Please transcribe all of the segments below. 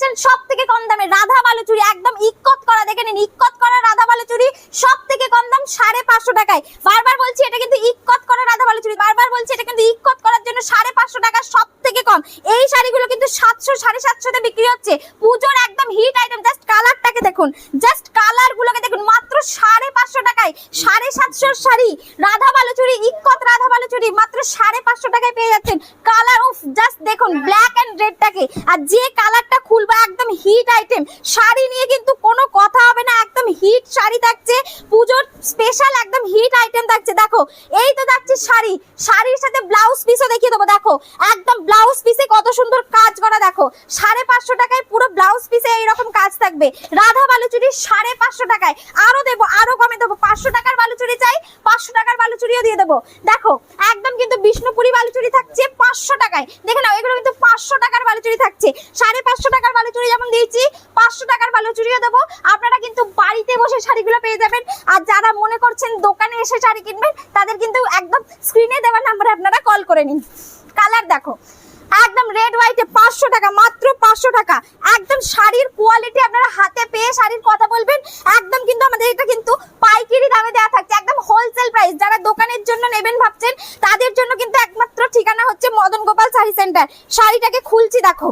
এসছেন সব থেকে কম দামে রাধা বালুচুরি একদম ইক্কত করা, দেখে নিন, ইক্কত করা রাধা বালুচুরি সব থেকে কম দাম সাড়ে পাঁচশো টাকায়। বারবার বলছি এটা কিন্তু ইক্কত করা রাধা বালুচুরি বারবার বলছি এটা কিন্তু ইক্কত করার জন্য সাড়ে পাঁচশো টাকা সব থেকে কম। এই শাড়িগুলো কিন্তু সাতশো, সাড়ে সাতশোতে বিক্রি হচ্ছে। পুজোর একদম হিট আইটেম জাস্ট কালারটাকে দেখুন জাস্ট কালার গুলোকে সাড়ে পাঁচশো টাকায়, সাড়ে সাতশোর শাড়ি, রাধা বালুচুরি, ইক্কত রাধা বালুচুরি, মাত্র সাড়ে পাঁচশো টাকায় কালার যে কালারটা হিট আইটেম শাড়ি নিয়ে কিন্তু পুজোর স্পেশাল একদম হিট আইটেম থাকছে। দেখো, এই তো থাকছে শাড়ি। শাড়ির সাথে ব্লাউজ পিসও দেখিয়ে দেবো। দেখো, একদম ব্লাউজ পিসে কত সুন্দর কাজ করা। দেখো, সাড়ে পাঁচশো টাকায় পুরো ব্লাউজ পিসে এইরকম কাজ থাকবে। রাধা বালুচুরি সাড়ে পাঁচশো টাকায়। আরও দেবো, আরও কমে দেবো। পাঁচশো টাকার বালুচুরি চাই, পাঁচশো টাকার বালুচুরিও দিয়ে দেবো। দেখো, একদম কিন্তু বিষ্ণুপুরি বালুচুরি থাকছে পাঁচশো টাকায়। দেখে নাও, এগুলো কিন্তু পাঁচশো টাকার বালুচুরি থাকছে। সাড়ে পাঁচশো টাকার বালুচুরি যেমন দিয়েছি, পাঁচশো টাকার বালুচুরিও দেবো। আপনারা কিন্তু বাড়িতে বসে শাড়িগুলো পেয়ে যাবেন। আর যারা মনে করছেন দোকানে এসে শাড়ি কিনবেন, তাদের কিন্তু একদম স্ক্রিনে দেওয়া নাম্বারে আপনারা কল করে নিন। কালার দেখো একদম রেড হোয়াইটে পাঁচশো টাকা, মাত্র পাঁচশো টাকা। একদম শাড়ির কোয়ালিটি আপনারা হাতে পেয়ে শাড়ির কথা বলবেন, একদম কিন্তু আমাদের এটা কিন্তু পাইকারি দামে দেওয়া থাকছে, একদম হোলসেল প্রাইস যারা দোকানের জন্য নেবেন ভাবছেন, তাদের জন্য কিন্তু একমাত্র ঠিকানা হচ্ছে মদন গোপাল শাড়ি সেন্টার শাড়িটাকে খুলছি, দেখো।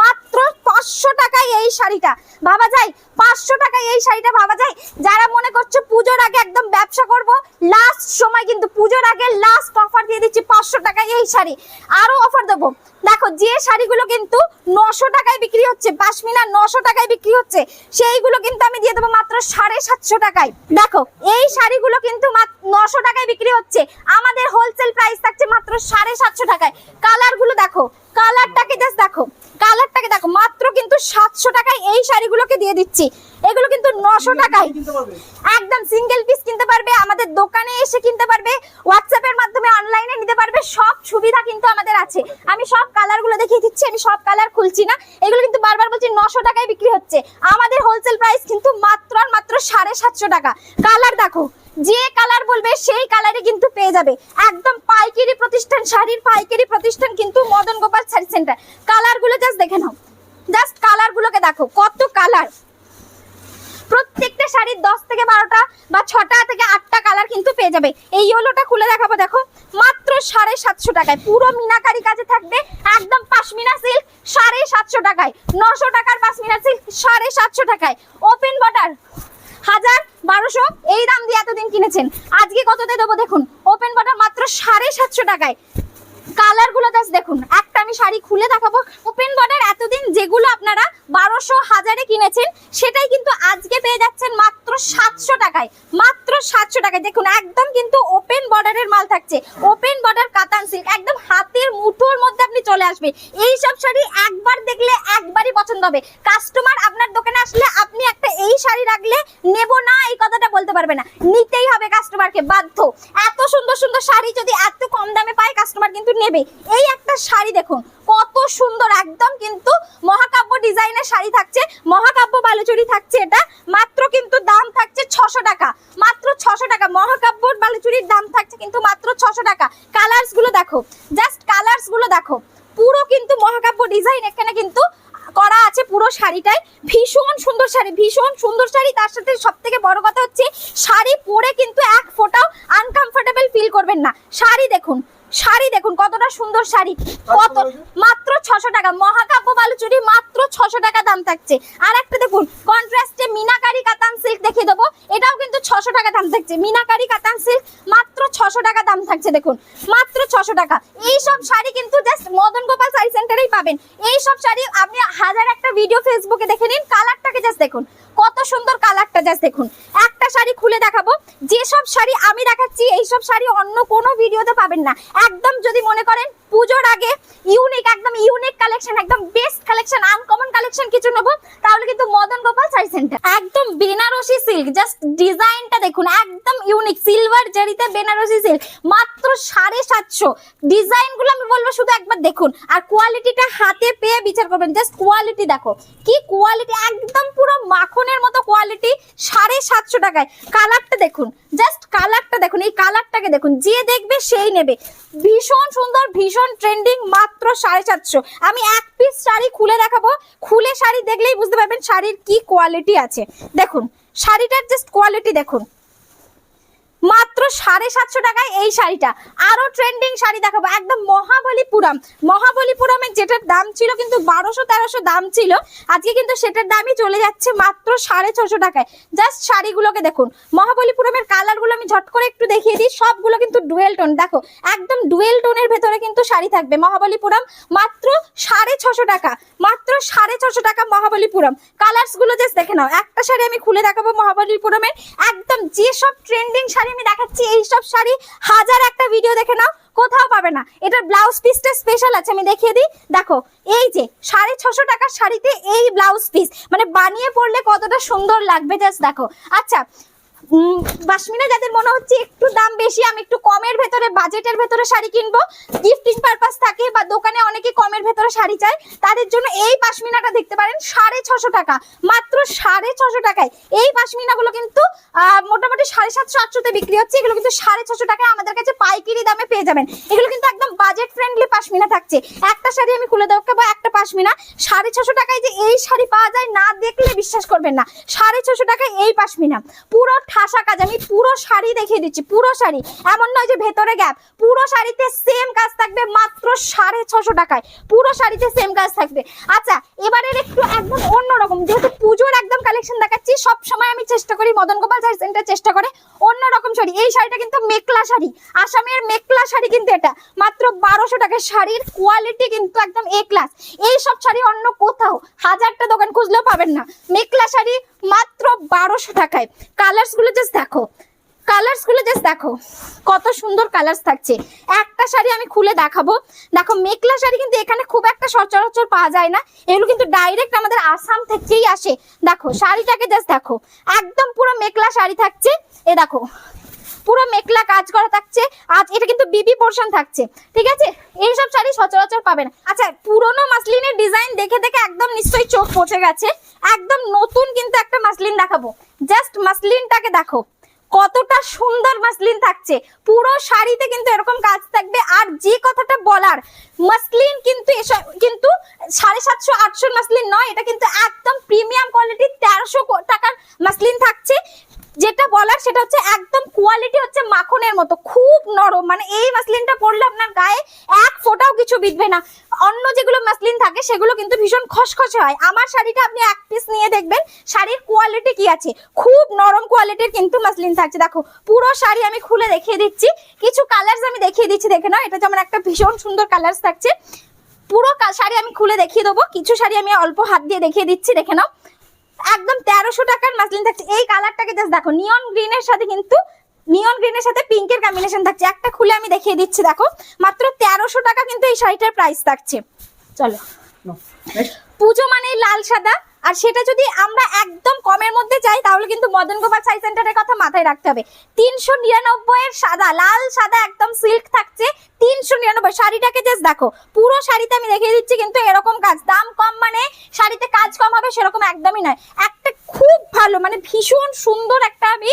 মাত্র পাঁচশো টাকায় এই শাড়িটা। ভাবা যায়? পাঁচশো টাকায় এই শাড়িটা ভাবা যায়? যারা মনে করছে পুজোর আগে একদম ব্যবসা করব লাস্ট সময় কিন্তু পুজোর আগে লাস্ট অফার দিয়ে দিচ্ছি পাঁচশো টাকায় এই শাড়ি। আরও অফার দেবো। দেখো, যে শাড়িগুলো কিন্তু নশো টাকায় বিক্রি হচ্ছে পাশমিনা নশো টাকায় বিক্রি হচ্ছে, সেইগুলো কিন্তু আমি দিয়ে দেবো মাত্র সাড়ে সাতশো টাকায়। দেখো, এই শাড়িগুলো কিন্তু নশো টাকায় বিক্রি হচ্ছে। আমাদের হোলসেল প্রাইস থাকছে মাত্র সাড়ে সাতশো টাকায়। কালারগুলো দেখো কালারটাকে জাস্ট দেখো। কালারটাকে দেখো মাত্র কিন্তু সাতশো টাকায় এই শাড়িগুলোকে দিয়ে দিচ্ছি। এগুলো কিন্তু নশো টাকায়। একদম সিঙ্গেল পিস কিনতে পারবে আমাদের দোকানে এসে কিনতে পারবে হোয়াটসঅ্যাপের মাধ্যমে অনলাইনে নিতে পারবে সব সুবিধা কিন্তু আমাদের আছে। আমি সব কালারগুলো দেখিয়ে দিচ্ছি আমি সব কালার খুলছি না। এগুলো কিন্তু বারবার বলছি নশো টাকায় বিক্রি হচ্ছে। আমাদের হোলসেল প্রাইস কিন্তু মাত্র আর মাত্র সাড়ে সাতশো টাকা। কালার দেখো যে কালার বলবে সেই কালারে কিন্তু পেয়ে যাবে। একদম পাইকারি প্রতিষ্ঠান, শাড়ির পাইকারি প্রতিষ্ঠান কিন্তু মদন গোপাল শাড়ি সেন্টার কালারগুলো জাস্ট দেখে নাও। জাস্ট কালারগুলোকে দেখো, কত কালার। প্রত্যেকটা শাড়ির দশ থেকে বারোটা বা ছটা থেকে আটটা কালার কিন্তু পেয়ে যাবে। এই ইয়েলোটা খুলে দেখাবো, দেখো। মাত্র সাড়ে সাতশো টাকায়। পুরো মিনাকারি কাজে থাকবে। একদম পাশমিনা সিল্ক সাড়ে সাতশো টাকায়। নশো টাকার পাশমিনা সিল্ক সাড়ে সাতশো টাকায়। ওপেন বর্ডার হাজার বারোশো এই দাম দিয়ে এতদিন কিনেছেন? আজকে কততে দেবো দেখুন? ওপেন বর্ডার মাত্র সাড়ে সাতশো টাকায়। কালারগুলো দেখুন। একটা আমি শাড়ি খুলে দেখাবো। ওপেন বর্ডার এতদিন যেগুলো আপনারা বারোশো হাজারে কিনেছেন। সেটাই কিন্তু আজকে পেয়ে যাচ্ছেন মাত্র সাতশো টাকায়। মাত্র সাতশো টাকায়। দেখুন, একদম কিন্তু ওপেন বর্ডারের মাল থাকছে। ওপেন বর্ডার কাতান সিল্ক একদম হাতের মুঠোর মধ্যে আপনি চলে আসবে এই সব শাড়ি একবার দেখলে একবারই পছন্দ হবে। কাস্টমার আপনার দোকানে আসলে আপনি একটা এই শাড়ি রাখলে নেব না, এই কথাটা বলতে পারবে না। নিতেই হবে কাস্টমারকে বাধ্য। এত সুন্দর সুন্দর শাড়ি যদি এত কম দামে পায় কাস্টমার কিন্তু নেবে। এই একটা শাড়ি দেখুন, কত সুন্দর, একদম কিন্তু মহাকাব্য ডিজাইনের শাড়ি থাকছে, মহাকাব্য বালুচুরি থাকছে এটা, মাত্র কিন্তু দাম থাকছে ছশো টাকা। মাত্র ছশো টাকা, মহাকাব্য বালুচুরির দাম থাকছে কিন্তু মাত্র ছশো টাকা। কালার্সগুলো দেখো জাস্ট কালার্সগুলো দেখো। পুরো কিন্তু মহাকাব্য ডিজাইন, এখানে কিন্তু করা আছে পুরো শাড়িটাই। ভীষণ সুন্দর শাড়ি, ভীষণ সুন্দর শাড়ি। তার সাথে সব থেকে বড় কথা হচ্ছে, শাড়ি পরে কিন্তু এক ফোটাও আনকমফোর্টেবল ফিল করবেন না। শাড়ি দেখুন শাড়ি দেখুন, কতটা সুন্দর শাড়ি। কত মাত্র ছশো টাকা। মহাকাব্য বালুচুরি মাত্র ছশো টাকা দাম থাকছে। আর একটা দেখুন, কন্ট্রাস্টে মিনাকারি কাতান সিল্ক দেখিয়ে দেবো। এটাও কিন্তু ছশো টাকা দাম থাকছে। মিনাকারি কাতান সিল্ক মাত্র ছশো টাকা দাম থাকছে, দেখুন। মাত্র ছশো টাকা। এই সব শাড়ি কিন্তু জাস্ট মদন গোপাল শাড়ি সেন্টারেই পাবেন। এই সব শাড়ি আপনি হাজার একটা ভিডিও ফেসবুকে দেখে নিন কালারটাকে জাস্ট দেখুন। কত সুন্দর কালারটা জাস্ট দেখুন। একটা শাড়ি খুলে দেখাবো। যেসব শাড়ি আমি দেখাচ্ছি, এইসব শাড়ি অন্য কোনো ভিডিওতে পাবেন না। একদম যদি মনে করেন পুজোর আগে ইউনিক একদম ইউনিক কালেকশন একদম বেস্ট কালেকশন আনকমন কালেকশন কিছু নেব, তাহলে কিন্তু মদন গোপাল শাড়ি সেন্টার একদম বেনারসি সিল্ক জাস্ট ডিজাইনটা দেখুন, একদম ইউনিক সিলভার জারিতে বেনারসি সিল্ক মাত্র সাড়ে সাতশো। ডিজাইনগুলো আমি বলব শুধু একবার দেখুন, আর কোয়ালিটিটা হাতে পেয়ে বিচার করবেন জাস্ট কোয়ালিটি দেখো। কি কোয়ালিটি একদম পুরো মাখনের মতো কোয়ালিটি সাড়ে সাতশো টাকায়। কালারটা দেখুন জাস্ট কালারটা দেখুন, এই কালারটাকে দেখুন, যে দেখবে সেই নেবে। ভীষণ সুন্দর, ভীষণ ট্রেন্ডিং মাত্র সাড়ে সাতশো। আমি এক পিস শাড়ি খুলে দেখাবো। খুলে শাড়ি দেখলেই বুঝতে পারবেন শাড়ির কি কোয়ালিটি আছে। দেখুন, শাড়িটার জাস্ট কোয়ালিটি দেখুন। মাত্র সাড়ে সাতশো টাকায় এই শাড়িটা। আরও ট্রেন্ডিং শাড়ি দেখাবো। একদম মহাবলীপুরম। মহাবলীপুরমের যেটার দাম ছিল কিন্তু বারোশো তেরোশো দাম ছিল। আজকে কিন্তু সেটার দামই চলে যাচ্ছে মাত্র সাড়ে ছশো টাকায়। জাস্ট শাড়িগুলোকে দেখুন। মহাবলীপুরমের কালারগুলো আমি ঝট করে একটু দেখিয়ে দিই। সবগুলো কিন্তু ডুয়েল টোন। দেখো, একদম ডুয়েল টোনের ভেতরে কিন্তু শাড়ি থাকবে মহাবলীপুরম। মাত্র সাড়ে ছশো টাকা। মাত্র সাড়ে ছশো টাকা মহাবলীপুরম। কালার্সগুলো জাস্ট দেখে নাও। একটা শাড়ি আমি খুলে দেখাবো মহাবলীপুরমের। একদম যেসব ট্রেন্ডিং শাড়ি আমি দেখাচ্ছি এই সব শাড়ি। হাজার একটা ভিডিও দেখে নাও, কোথাও পাবে না। এটার ব্লাউজ পিসটা স্পেশাল আছে, আমি দেখিয়ে দিই। দেখো, এই যে সাড়ে ছশো টাকার শাড়িতে এই ব্লাউজ পিস মানে বানিয়ে পড়লে কতটা সুন্দর লাগবে জাস্ট দেখো। আচ্ছা বাসমিনা, যাদের মনে হচ্ছে একটু দাম বেশি, আমি একটু কমের ভেতরে, বাজেটের ভেতরে শাড়ি কিনবো। গিফটিং পারপাস থাকে, বা দোকানে অনেকে কমের ভেতরে শাড়ি চায়। তাদের জন্য এই পাশমিনাটা দেখতে পারেন, সাড়ে ছশো টাকা। মাত্র সাড়ে ছশো টাকায়। এই পাশমিনাগুলো কিন্তু মোটামুটি সাড়ে সাতশো, আটশোতে বিক্রি হচ্ছে। এগুলো কিন্তু সাড়ে ছশো টাকায় আমাদের কাছে পাইকারি দামে পেয়ে যাবেন। এগুলো কিন্তু একদম বাজেট ফ্রেন্ডলি পাশমিনা থাকছে। একটা শাড়ি আমি খুলে দেখাবো একটা পাশমিনা সাড়ে ছশো টাকায় যে এই শাড়ি পাওয়া যায়, না দেখলে বিশ্বাস করবেন না। সাড়ে ছশো টাকায় এই পাশমিনা পুরো ঠাসা কাজ, আমি পুরো শাড়ি দেখিয়ে দিচ্ছি, পুরো শাড়ি। এমন নয় যে ভেতরে গ্যাপ পুরো শাড়িতে সেম কাজ থাকবে মাত্র সাড়ে ছশো টাকায়। পুরো শাড়িতে সেম কাজ থাকবে। আচ্ছা এবারের একটু একদম অন্যরকম, যেহেতু পুজোর একদম কালেকশন দেখাচ্ছি সব সময় আমি চেষ্টা করি মদন গোপাল শাড়ি সেন্টার চেষ্টা করে অন্যরকম শাড়ি। এই শাড়িটা কিন্তু মেকলা শাড়ি, আসামের মেকলা শাড়ি কিন্তু এটা। মাত্র বারোশো টাকার শাড়ির কোয়ালিটি কিন্তু একদম এ ক্লাস এই সব শাড়ি অন্য কোথাও, হাজারটা দোকান খুঁজলেও পাবেন না। মেকলা শাড়ি মাত্র বারোশো টাকায়। কালার্সগুলো জাস্ট দেখো। কালার্সগুলো জাস্ট দেখো। কত সুন্দর কালার্স থাকছে। একটা শাড়ি আমি খুলে দেখাবো। দেখো মেকলা শাড়ি কিন্তু এখানে খুব একটা সচরাচর পাওয়া যায় না। এগুলো কিন্তু ডাইরেক্ট আমাদের আসাম থেকেই আসে। দেখো, শাড়িটাকে জাস্ট দেখো। একদম পুরো মেকলা শাড়ি থাকছে। এ দেখো পুরো মেকলা কাজ করা থাকছে। আজ এটা কিন্তু বিবি পোর্শন থাকছে। ঠিক আছে? এইসব শাড়ি সচরাচর পাবেন আচ্ছা পুরনো মাসলিনের ডিজাইন দেখে দেখে একদম নিশ্চয়ই চোখ পচে গেছে। একদম নতুন কিন্তু একটা মাসলিন দেখাবো। জাস্ট মাসলিনটাকে দেখো। কতটা সুন্দর মাসলিন থাকছে। পুরো শাড়িতে কিন্তু এরকম কাজ থাকবে। আর যে কথাটা বলার, মাসলিন কিন্তু এসব, কিন্তু সাড়ে সাতশো আটশো মাসলিন নয়, এটা কিন্তু একদম প্রিমিয়াম কোয়ালিটির তেরোশো টাকার মাসলিন থাকছে। যেটা বলার সেটা হচ্ছে একদম কোয়ালিটি হচ্ছে মাখনের মতো, খুব নরম। মানে এই মাসলিনটা পরলে আপনার গায়ে এক ফোঁটাও কিছু বিঁধবে না। অন্য যেগুলো মাসলিন থাকে সেগুলো কিন্তু ভীষণ খসখসে হয়। আমার শাড়িটা আপনি এক পিস নিয়ে দেখবেন, শাড়ির কোয়ালিটি কি আছে? খুব নরম কোয়ালিটির কিন্তু মাসলিন থাকছে। দেখো, পুরো শাড়ি আমি খুলে দেখিয়ে দিচ্ছি। কিছু কালার্স আমি দেখিয়ে দিচ্ছি, দেখে নাও, এটা যেমন একটা ভীষণ সুন্দর কালার্স থাকছে। পুরো শাড়ি আমি খুলে দেখিয়ে দেবো। কিছু শাড়ি আমি অল্প হাত দিয়ে দেখিয়ে দিচ্ছি, দেখে নাও। একদম তেরোশো টাকার মাসলিন থাকছে। এই কালারটাকে জাস্ট দেখো নিয়ন গ্রিনের সাথে কিন্তু নিয়ন গ্রিনের সাথে পিঙ্কের কম্বিনেশন থাকছে। একটা খুলে আমি দেখিয়ে দিচ্ছি দেখো। মাত্র তেরোশো টাকা কিন্তু এই শাড়িটার প্রাইস থাকছে। চলো। পুজো মানে লাল সাদা। আর সেটা যদি আমরা একদম কমের মধ্যে চাই তাহলে কিন্তু মদন গোপাল সাই সেন্টারের কথা মাথায় রাখতে হবে। তিনশো নিরানব্বই এর সাদা লাল সাদা একদম সিল্ক থাকছে। তিনশো নিরানব্বই শাড়িটাকে জাস্ট দেখো, পুরো শাড়িতে আমি দেখিয়ে দিচ্ছি কিন্তু এরকম কাজ। দাম কম মানে শাড়িতে কাজ কম হবে সেরকম একদমই নয়। একটা খুব ভালো মানে ভীষণ সুন্দর একটা আমি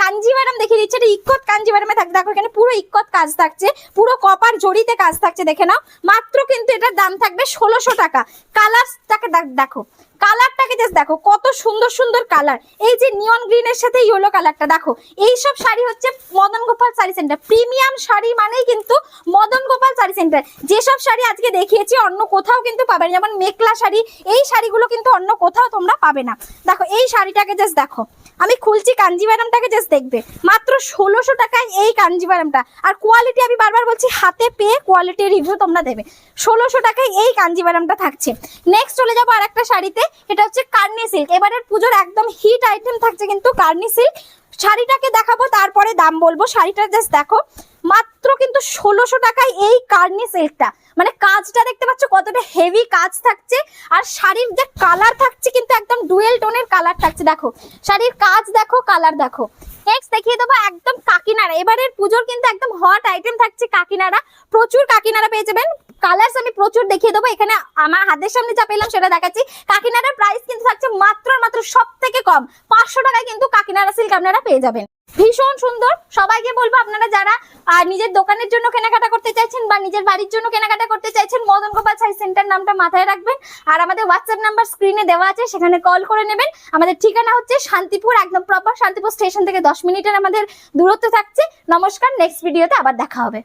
কাঞ্জিভারাম দেখিয়ে দিচ্ছি। এটা ইক্কত কাঞ্জিভারামে থাকছে দেখো এখানে পুরো ইক্কত কাজ থাকছে, পুরো কপার জড়িতে কাজ থাকছে, দেখে নাও। মাত্র কিন্তু এটার দাম থাকবে ষোলোশো টাকা। কালারটাকে দেখো কালারটাকে জাস্ট দেখো, কত সুন্দর সুন্দর কালার এই যে নিয়ন গ্রিন এর সাথে ইয়েলো কালারটা দেখো এই সব শাড়ি হচ্ছে মদন গোপাল শাড়ি সেন্টার প্রিমিয়াম শাড়ি মানেই কিন্তু মদন গোপাল শাড়ি সেন্টার। যেসব শাড়ি আজকে দেখিয়েছি, অন্য কোথাও কিন্তু পাবে না। যেমন মেকলা শাড়ি, এই শাড়িগুলো কিন্তু অন্য কোথাও তোমরা পাবে না। দেখো, এই শাড়িটাকে জাস্ট দেখো। আমি খুলছি কাঞ্জিভারামটাকে জাস্ট দেখবে। মাত্র ষোলোশো টাকায় এই কাঞ্জিভারামটা আর কোয়ালিটি আমি বারবার বলছি, হাতে পেয়ে কোয়ালিটি রিভিউ তোমরা দেবে। ষোলোশো টাকায় এই কাঞ্জিভারামটা থাকছে। নেক্সট চলে যাব আর একটা শাড়িতে এটা হচ্ছে কার্নি সিল্ক এবারের পুজোর একদম হিট আইটেম থাকছে কিন্তু কার্নি সিল্ক শাড়িটাকে দেখাবো, তারপরে দাম বলব। শাড়িটা জাস্ট দেখো, মাত্র কিন্তু ষোলোশো টাকায় এই কার্নি সিল্কটা। মানে কাজটা দেখতে পাচ্ছ, কতটা হেভি কাজ থাকছে। আর শাড়ির যে কালার থাকছে কিন্তু একদম ডুয়েল টোনের কালার থাকছে। দেখো, শাড়ির কাজ দেখো কালার দেখো। নেক্সট দেখিয়ে দেবো একদম কাকিনাড়া। এবারের পুজোর কিন্তু একদম হট আইটেম থাকছে কাকিনাড়া। প্রচুর কাকিনাড়া পেয়ে যাবেন। কালার্স আমি প্রচুর দেখিয়ে দেবো। এখানে আমার হাতের সামনে যা পেলাম সেটা দেখাচ্ছি। কাকিনাড়ার প্রাইস কিন্তু থাকছে মাত্র মাত্র সব থেকে কম। পাঁচশো টাকায় কিন্তু কাকিনাড়া সিল্ক আপনারা পেয়ে যাবেন। ভীষণ সুন্দর। সবাইকে বলব আপনারা যারা নিজের দোকানের জন্য কেনাকাটা করতে চাইছেন বা নিজের বাড়ির জন্য কেনাকাটা করতে চাইছেন, মদন গোপাল সাই সেন্টার নামটা মাথায় রাখবেন। আর আমাদের হোয়াটসঅ্যাপ নাম্বার স্ক্রিনে দেওয়া আছে, সেখানে কল করে নেবেন। আমাদের ঠিকানা হচ্ছে শান্তিপুর, একদম প্রপার শান্তিপুর স্টেশন থেকে দশ মিনিটের আমাদের দূরত্ব থাকছে। নমস্কার নেক্সট ভিডিওতে আবার দেখা হবে।